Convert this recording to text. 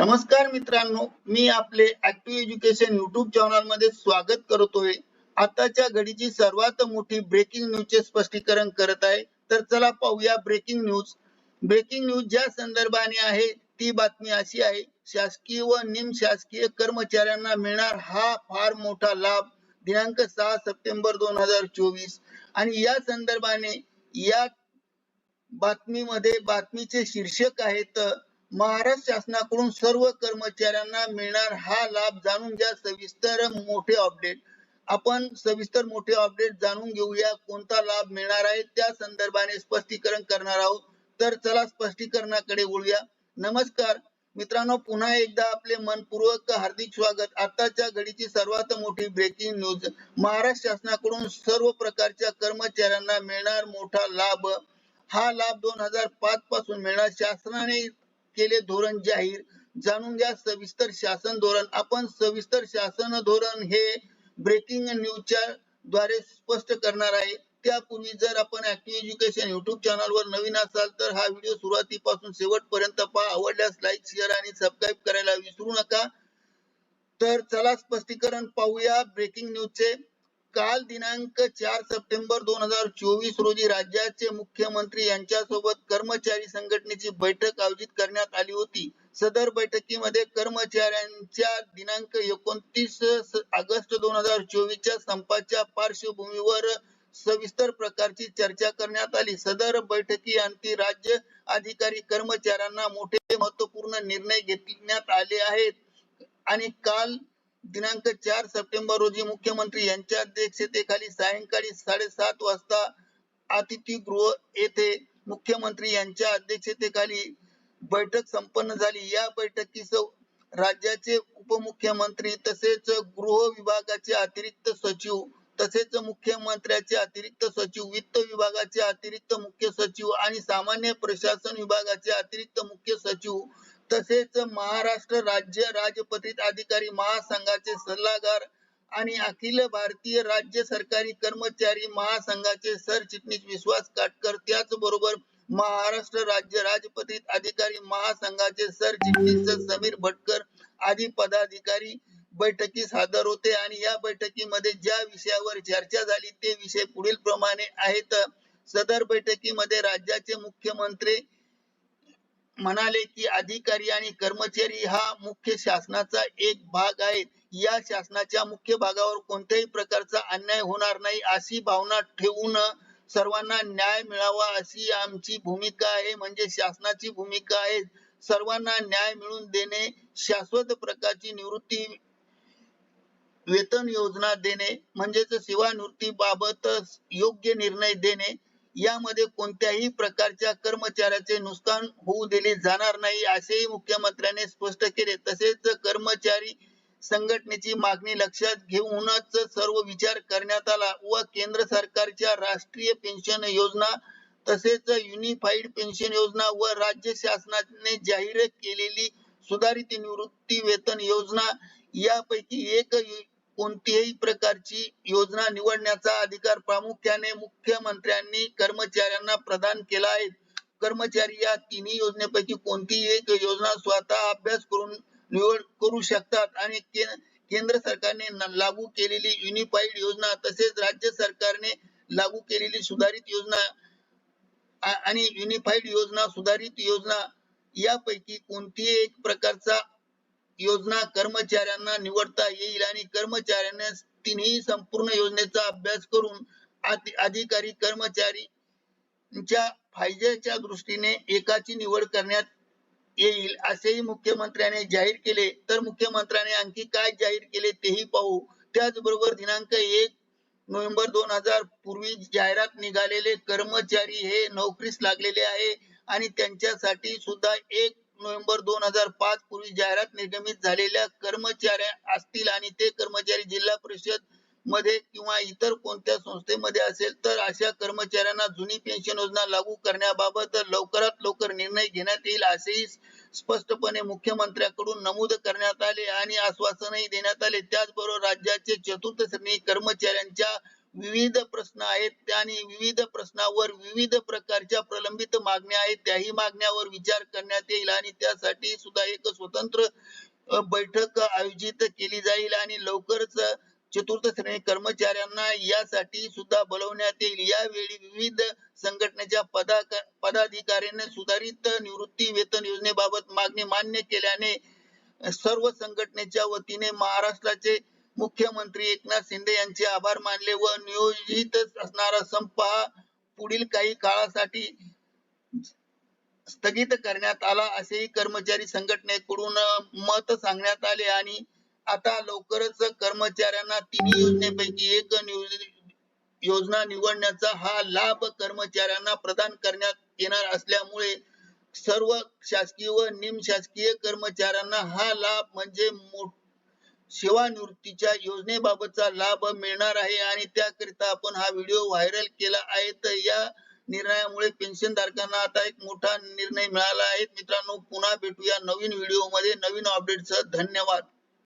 नमस्कार मित्रांनो मी आपले ऍक्टिव्ह एज्युकेशन युट्यूब चॅनलमध्ये स्वागत करतोय. आताच्या घडीची सर्वात मोठी ब्रेकिंग न्यूजचे स्पष्टीकरण करत आहे. तर चला पाहूया ब्रेकिंग न्यूज ब्रेकिंग न्यूज ज्या संदर्भाने आहे ती बातमी अशी आहे शासकीय व निम शासकीय कर्मचाऱ्यांना मिळणार हा फार मोठा लाभ दिनांक सहा सप्टेंबर दोन हजार चोवीस. आणि या संदर्भाने या बातमीमध्ये बातमीचे शीर्षक आहेत महाराष्ट्र शासनाकडून सर्व कर्मचाऱ्यांना मिळणार हा लाभ जाणून घ्या. सविस्तर मोठे अपडेट आपण सविस्तर मोठे अपडेट जाणून घेऊया कोणता लाभ मिळणार आहे. त्या संदर्भाने स्पष्टीकरण करणार आहोत. तर चला स्पष्टीकरणाकडे वळूया. नमस्कार. मित्रांनो पुन्हा एकदा आपले मनपूर्वक हार्दिक स्वागत. आताच्या घडीची सर्वात मोठी ब्रेकिंग न्यूज महाराष्ट्र शासनाकडून सर्व प्रकारच्या कर्मचाऱ्यांना मिळणार मोठा लाभ. हा लाभ दोन हजार पाच पासून मिळणार. शासनाने केले धोरण जाहीर. जाणून घ्या सविस्तर शासन धोरण. आपण सविस्तर शासन धोरण हे ब्रेकिंग न्यूजच्या द्वारे स्पष्ट करणार आहे. त्यापूर्वी जर आपण ऍक्टिव्ह एज्युकेशन युट्यूब चॅनलवर नवीन असाल तर हा व्हिडिओ सुरुवातीपासून शेवटपर्यंत पहा. आवडल्यास लाईक शेअर आणि सबस्क्राईब करायला विसरू नका. तर चला स्पष्टीकरण पाहूया ब्रेकिंग न्यूजचे काल दिनांक चार सप्टेंबर दोन हजार चोवीस रोजी राज्याचे मुख्यमंत्री यांच्यासोबत कर्मचारी संघटनेची बैठक आयोजित करण्यात आली होती. सदर बैठकीमध्ये कर्मचाऱ्यांच्या दिनांक एकोणतीस ऑगस्ट दोन हजार चोवीसच्या संपाच्या पार्श्वभूमीवर सविस्तर प्रकारची चर्चा करण्यात आली. सदर बैठकी अंती राज्य अधिकारी कर्मचाऱ्यांना मोठे महत्त्वपूर्ण निर्णय घेण्यात आले आहेत. आणि काल दिनांक चार सप्टेंबर रोजी मुख्यमंत्री यांच्या अध्यक्षतेखाली सायंकाळी साडेसात वाजता अतिथीगृह येथे मुख्यमंत्री यांच्या अध्यक्षतेखाली बैठक संपन्न झाली. या बैठकीस राज्याचे उपमुख्यमंत्री तसेच गृह विभागाचे अतिरिक्त सचिव तसेच मुख्यमंत्र्याचे अतिरिक्त सचिव वित्त विभागाचे अतिरिक्त मुख्य सचिव आणि सामान्य प्रशासन विभागाचे अतिरिक्त मुख्य सचिव तसेच महाराष्ट्र राज्य राजपत्रित अधिकारी महासंघाचे सल्लागार आणि अखिल भारतीय राज्य सरकारी कर्मचारी महासंघाचे सरचिटणीस विश्वास काटकर त्याचबरोबर महाराष्ट्र राज्य राजपत्रित अधिकारी महासंघाचे सरचिटणीस समीर भटकर आदी पदाधिकारी बैठकीस हजर होते. आणि या बैठकीमध्ये ज्या विषयावर चर्चा झाली ते विषय पुढील प्रमाणे आहेत. सदर बैठकीमध्ये राज्याचे मुख्यमंत्री म्हणाले की अधिकारी आणि कर्मचारी हा मुख्य शासनाचा एक भाग आहे. या शासनाच्या मुख्य भागावर कोणत्याही प्रकारचा अन्याय होणार नाही अशी भावना ठेवून सर्वांना न्याय मिळावा अशी आमची भूमिका आहे. म्हणजे शासनाची भूमिका आहे. सर्वांना न्याय मिळवून देणे शाश्वत प्रकारची निवृत्ती वेतन योजना देणे म्हणजेच सेवानिवृत्ती बाबत योग्य निर्णय देणे यामध्ये कोणत्याही प्रकारच्या कर्मचाऱ्याचे नुकसान होऊ दिले जाणार नाही असेही मुख्यमंत्र्यांनी स्पष्ट केले. तसेच कर्मचारी संघटनेची मागणी लक्षात घेऊनच सर्व विचार करण्यात आला व केंद्र सरकारच्या राष्ट्रीय पेन्शन योजना तसेच युनिफाईड पेन्शन योजना व राज्य शासनाने जाहीर केलेली सुधारित निवृत्ती वेतन योजना यापैकी एक कोणतीही प्रकारची योजना निवडण्याचा अधिकार प्रामुख्याने मुख्यमंत्र्यांनी कर्मचाऱ्यांना प्रदान केला आहे. कर्मचारी या तिन्ही योजनेपैकी कोणतीही एक योजना स्वतः अभ्यास करून निवड करू शकतात आणि केंद्र सरकारने लागू केलेली युनिफाईड योजना तसेच राज्य सरकारने लागू केलेली सुधारित योजना आणि युनिफाईड योजना सुधारित योजना यापैकी कोणतीही एक प्रकारचा योजना कर्मचाऱ्यांना निवडता येईल आणि कर्मचाऱ्यांना तिन्ही संपूर्ण योजनेचा अभ्यास करून अधिकारी कर्मचारी फायद्याच्या दृष्टीने एकाची निवड करण्यात येईल असेही मुख्यमंत्र्याने जाहीर केले. तर मुख्यमंत्र्याने आणखी काय जाहीर केले तेही पाहू. त्याचबरोबर दिनांक एक नोव्हेंबर दोन हजार पूर्वी जाहिरात निघालेले कर्मचारी हे नोकरीस लागलेले आहे आणि त्यांच्यासाठी सुद्धा एक नोव्हेंबर दोन हजार पाच पूर्वी जाहिरात निर्गमित झालेल्या कर्मचाऱ्या असतील आणि ते कर्मचारी जिल्हा परिषदमध्ये किंवा इतर कोणत्या संस्थेमध्ये असेल तर अशा कर्मचाऱ्यांना जुनी पेन्शन योजना लागू करण्याबाबत लवकरात लवकर निर्णय घेण्यात येईल असेही स्पष्टपणे मुख्यमंत्र्यांकडून नमूद करण्यात आले आणि आश्वासनही देण्यात आले. त्याचबरोबर राज्याचे चतुर्थ श्रेणी कर्मचाऱ्यांच्या विविध प्रश्न आहेत आणि विविध प्रश्नावर विविध प्रकारच्या प्रलंबित मागण्या आहेत. त्याही मागण्यावर विचार करण्यात येईल आणि त्यासाठी सुद्धा एक स्वतंत्र बैठक आयोजित केली जाईल आणि लवकरच चतुर्थ श्रेणी कर्मचाऱ्यांना यासाठी सुद्धा बोलवण्यात येईल. यावेळी विविध संघटनेच्या पदा पदाधिकाऱ्यांनी सुधारित निवृत्ती वेतन योजनेबाबत मागणी मान्य केल्याने सर्व संघटनेच्या वतीने महाराष्ट्राचे मुख्यमंत्री एकनाथ शिंदे यांचे आभार मानले व नियोजित असणारा संप हा पुढील काही काळासाठी स्थगित करण्यात आला असेही कर्मचारी संघटनेकडून मत सांगण्यात आले आणि आता लवकरच कर्मचाऱ्यांना तिन्ही योजनेपैकी एक योजना निवडण्याचा हा लाभ कर्मचाऱ्यांना प्रदान करण्यात येणार असल्यामुळे सर्व शासकीय व निम शासकीय कर्मचाऱ्यांना हा लाभ म्हणजे मो- सेवानिवृत्तीच्या योजनेबाबतचा लाभ मिळणार आहे आणि त्याकरिता आपण हा व्हिडिओ व्हायरल केला आहे. तर या निर्णयामुळे पेन्शन धारकांना आता एक मोठा निर्णय मिळाला आहे. मित्रांनो पुन्हा भेटूया नवीन व्हिडिओमध्ये नवीन अपडेट सह धन्यवाद.